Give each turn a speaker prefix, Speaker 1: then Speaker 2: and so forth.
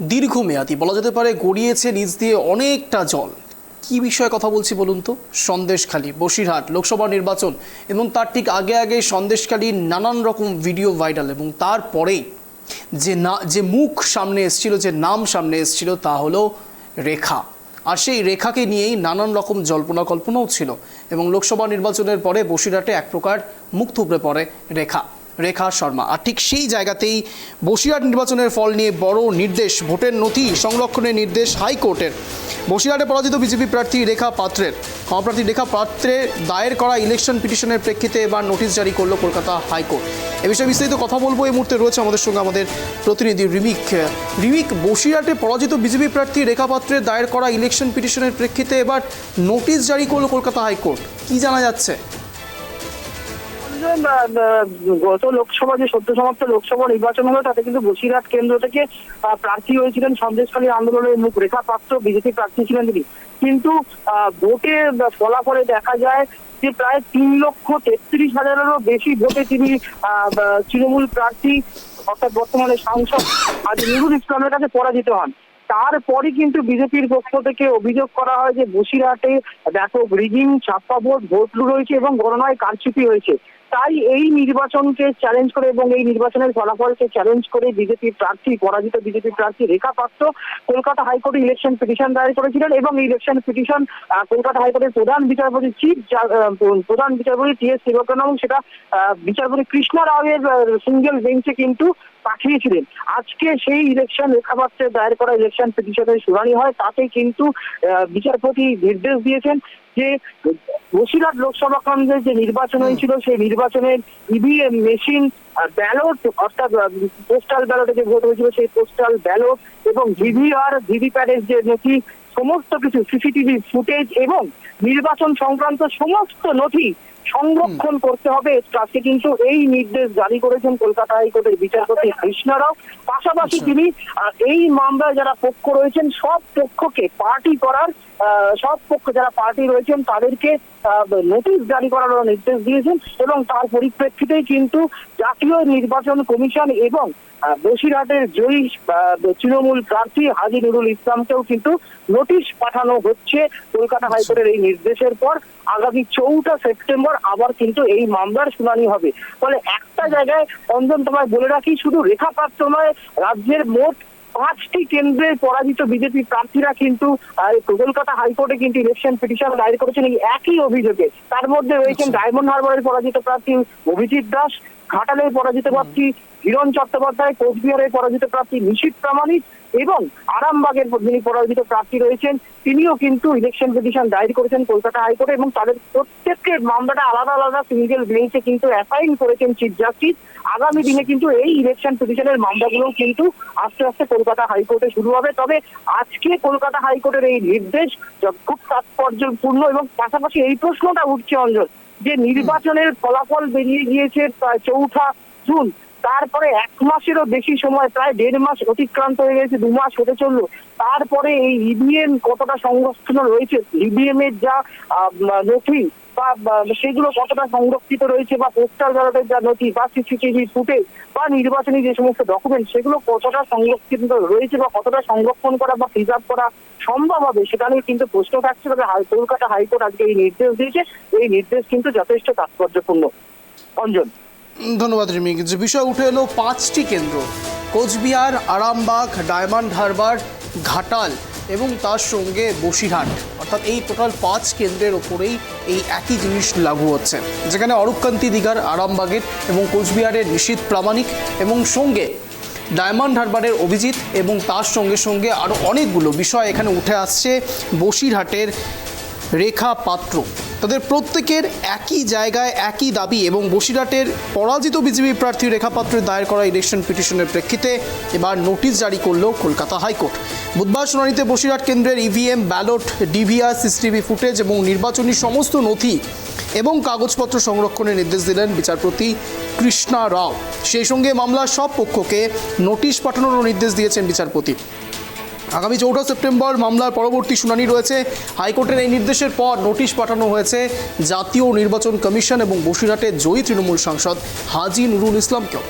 Speaker 1: দীর্ঘমেয়াদী, বলা যেতে পারে গড়িয়েছে নিচ দিয়ে অনেকটা জল। কি বিষয়ে কথা বলছি বলুন তো? সন্দেশখালী, বসিরহাট লোকসভা নির্বাচন এবং তার ঠিক আগে আগে সন্দেশখালীর নানান রকম ভিডিও ভাইরাল এবং তারপরেই যে না, যে মুখ সামনে এসেছিল, যে নাম সামনে এসেছিল তা হলো রেখা। আর সেই রেখাকে নিয়েই নানান রকম জল্পনা কল্পনাও ছিল এবং লোকসভা নির্বাচনের পরে বসিরহাটে এক প্রকার মুখ থুবড়ে পড়ে রেখা। রেখা শর্মা। আর ঠিক সেই জায়গাতেই বসিরহাট নির্বাচনের ফল নিয়ে বড় নির্দেশ, ভোটের নথি সংরক্ষণের নির্দেশ হাইকোর্টের। বসিরহাটে পরাজিত বিজেপি প্রার্থী রেখা পাত্রের। ক্ষমাপ্রার্থী রেখা পাত্রের দায়ের করা ইলেকশন পিটিশনের প্রেক্ষিতে এবার নোটিশ জারি করল কলকাতা হাইকোর্ট। এ বিষয়ে বিস্তারিত কথা বলব। এই মুহূর্তে রয়েছে আমাদের সঙ্গে আমাদের প্রতিনিধি রিমিক। রিমিক, বসিরহাটে পরাজিত বিজেপি প্রার্থী রেখা পাত্রের দায়ের করা ইলেকশন পিটিশনের প্রেক্ষিতে এবার নোটিশ জারি করল কলকাতা হাইকোর্ট। কি জানা যাচ্ছে?
Speaker 2: আহ, গত লোকসভা যে সদ্য সমাপ্ত লোকসভা নির্বাচন হলো তাতে কিন্তু বসিরহাট কেন্দ্র থেকে প্রার্থী হয়েছিলেন সন্দেশখালী আন্দোলনের মুখ রেখা পাত্র বিজেপি প্রার্থী ছিলেন তিনি। কিন্তু ভোটের ফলাফলে দেখা যায় যে প্রায় তিন লক্ষ তেত্রিশ হাজারেরও বেশি ভোটে তিনি তৃণমূল প্রার্থী অর্থাৎ বর্তমানে সাংসদ আজ নুরুল ইসলামের কাছে পরাজিত হন। তারপরে কিন্তু বিজেপির পক্ষ থেকে অভিযোগ করা হয় যে বসিরহাটে ব্যাপক রিগিং ছাপ্পা ভোট ভোট হয়েছে এবং গণনায় কারচুপি হয়েছে। তাই এই নির্বাচনকে চ্যালেঞ্জ করে এবং এই নির্বাচনের ফলাফলকে চ্যালেঞ্জ করে বিজেপি প্রার্থী, পরাজিত বিজেপি প্রার্থী রেখা পাত্র কলকাতা হাইকোর্টে ইলেকশন পিটিশন দায়ের করেছিলেন এবং ইলেকশন পিটিশন কলকাতা হাইকোর্টের প্রধান বিচারপতি চিফ প্রধান বিচারপতি টি এস শিবকরণ এবং সেটা বিচারপতি কৃষ্ণা রাওয়ের সিঙ্গেল বেঞ্চে কিন্তু পাঠিয়েছিলেন। আজকে সেই ইলেকশন রেখাপাত্রে দায়ের করা ইলেকশন পিটিশনের শুনানি হয়, তাতে কিন্তু বিচারপতি নির্দেশ দিয়েছেন। যে বসিরহাট লোকসভা কেন্দ্রের যে নির্বাচন হয়েছিল সেই নির্বাচনের ইভিএম মেশিন ব্যালট অর্থাৎ পোস্টাল ব্যালটে যে ভোট হয়েছিল সেই পোস্টাল ব্যালট এবং ভিভিআর ভিভিপ্যাটের যে নথি সমস্ত কিছু সিসিটিভি ফুটেজ এবং নির্বাচন সংক্রান্ত সমস্ত নথি সংরক্ষণ করতে হবে তাকে কিন্তু এই নির্দেশ জারি করেছেন কলকাতা হাইকোর্টের বিচারপতি কৃষ্ণা রাও পাশাপাশি
Speaker 1: আচ্ছা।
Speaker 2: তিনি এই মামলায় যারা পক্ষ রয়েছেন সব পক্ষকে পার্টি করার আহ, সব পক্ষ যারা পার্টি রয়েছেন তাদেরকে নোটিশ জারি করার নির্দেশ দিয়েছেন এবং তার পরিপ্রেক্ষিতেই কিন্তু জাতীয় নির্বাচন কমিশন এবং বসিরহাটের জয়ী তৃণমূল প্রার্থী হাজি নুরুল ইসলামকেও কিন্তু নোটিশ পাঠানো হচ্ছে। কলকাতা হাইকোর্টের এই নির্দেশের পর আগামী চৌঠা সেপ্টেম্বর আবার কিন্তু এই মামলার শুনানি হবে। ফলে একটা জায়গায় অঞ্জন তোমায় বলে রাখি শুধু রেখা পাত্র নয় রাজ্যের মোট পাঁচটি কেন্দ্রে পরাজিত বিজেপি প্রার্থীরা কিন্তু কলকাতা হাইকোর্টে কিন্তু ইলেকশন পিটিশন দায়ের করেছেন এই একই অভিযোগে। তার মধ্যে রয়েছেন
Speaker 1: আচ্ছা।
Speaker 2: ডায়মন্ড হারবারের পরাজিত প্রার্থী অভিজিৎ দাস ঘাটালের পরাজিত প্রার্থী হিরণ চট্টোপাধ্যায় কোচবিহারের পরাজিত প্রার্থী নিশীত প্রামাণিক এবং আরামবাগের যিনি পরাজিত প্রার্থী রয়েছেন তিনিও কিন্তু ইলেকশন পিটিশন দায়ের করেছেন কলকাতা হাইকোর্টে এবং তাদের প্রত্যেকের মামলাটা আলাদা আলাদা সিঙ্গেল বেঞ্চে কিন্তু অ্যাসাইন করেছেন চিফ জাস্টিস আগামী দিনে কিন্তু এই ইলেকশন পিটিশনের মামলাগুলো কিন্তু আস্তে আস্তে কলকাতা হাইকোর্টে শুরু হবে। তবে আজকে কলকাতা হাইকোর্টের এই নির্দেশ খুব তাৎপর্যপূর্ণ এবং পাশাপাশি এই প্রশ্নটা উঠছে অঞ্জন যে নির্বাচনের ফলাফল বেরিয়ে গিয়েছে প্রায় চৌঠা জুন, তারপরে এক মাসেরও বেশি সময়, প্রায় দেড় মাস অতিক্রান্ত হয়ে গেছে, দু মাস হতে চলল। তারপরে এই ইভিএম কতটা সংরক্ষণ রয়েছে? ইভিএম এর যা নথি বা সেগুলো কতটা সংরক্ষিত রয়েছে বা পোস্টাল ব্যালটের যা নথি বা সিসিটিভি ফুটেজ বা নির্বাচনী যে সমস্ত ডকুমেন্ট সেগুলো কতটা সংরক্ষিত রয়েছে বা কতটা সংরক্ষণ করা বা প্রিজার্ভ করা সম্ভব হবে, সেটা নিয়ে কিন্তু প্রশ্ন থাকছে তবে কলকাতা হাইকোর্ট আজকে এই নির্দেশ দিয়েছে। এই নির্দেশ কিন্তু যথেষ্ট তাৎপর্যপূর্ণ। অঞ্জন।
Speaker 1: ধন্যবাদ রিমিক যে বিষয় উঠে এলো পাঁচটি কেন্দ্র। কোচবিহার, আরামবাগ, ডায়মন্ড হারবার, ঘাটাল। এবং তার সঙ্গে বসিরহাট, অর্থাৎ এই টোটাল পাঁচ কেন্দ্রের ওপরেই এই একই জিনিস লাগু হচ্ছে। যেখানে অরূপকান্তি দিঘার আরামবাগের এবং কোচবিহারের নিশীত প্রামাণিক এবং সঙ্গে ডায়মন্ড হারবারের অভিজিৎ এবং তার সঙ্গে সঙ্গে আরও অনেকগুলো বিষয় এখানে উঠে আসছে বসিরহাটের রেখা পাত্র। তাদের প্রত্যেকের একই জায়গায় একই দাবি এবং বসিরহাটের পরাজিত বিজেপি প্রার্থী রেখা পাত্রের দায়ের করা ইলেকশন পিটিশনের প্রেক্ষিতে এবার নোটিশ জারি করল কলকাতা হাইকোর্ট। বুধবার শুনানিতে বসিরহাট কেন্দ্রের EVM ballot DVR CCTV footage এবং নির্বাচনী সমস্ত নথি এবং কাগজপত্র সংরক্ষণের নির্দেশ দিলেন বিচারপতি কৃষ্ণা রাও। সেই সঙ্গে মামলার সব পক্ষকে নোটিশ পাঠানোরও নির্দেশ দিয়েছেন বিচারপতি। আগামী চৌঠা সেপ্টেম্বর মামলার পরবর্তী শুনানি রয়েছে। হাইকোর্টের এই নির্দেশের পর নোটিশ পাঠানো হয়েছে জাতীয় নির্বাচন কমিশন এবং বসিরহাটের জয়ী তৃণমূল সাংসদ হাজি নুরুল ইসলামকেও।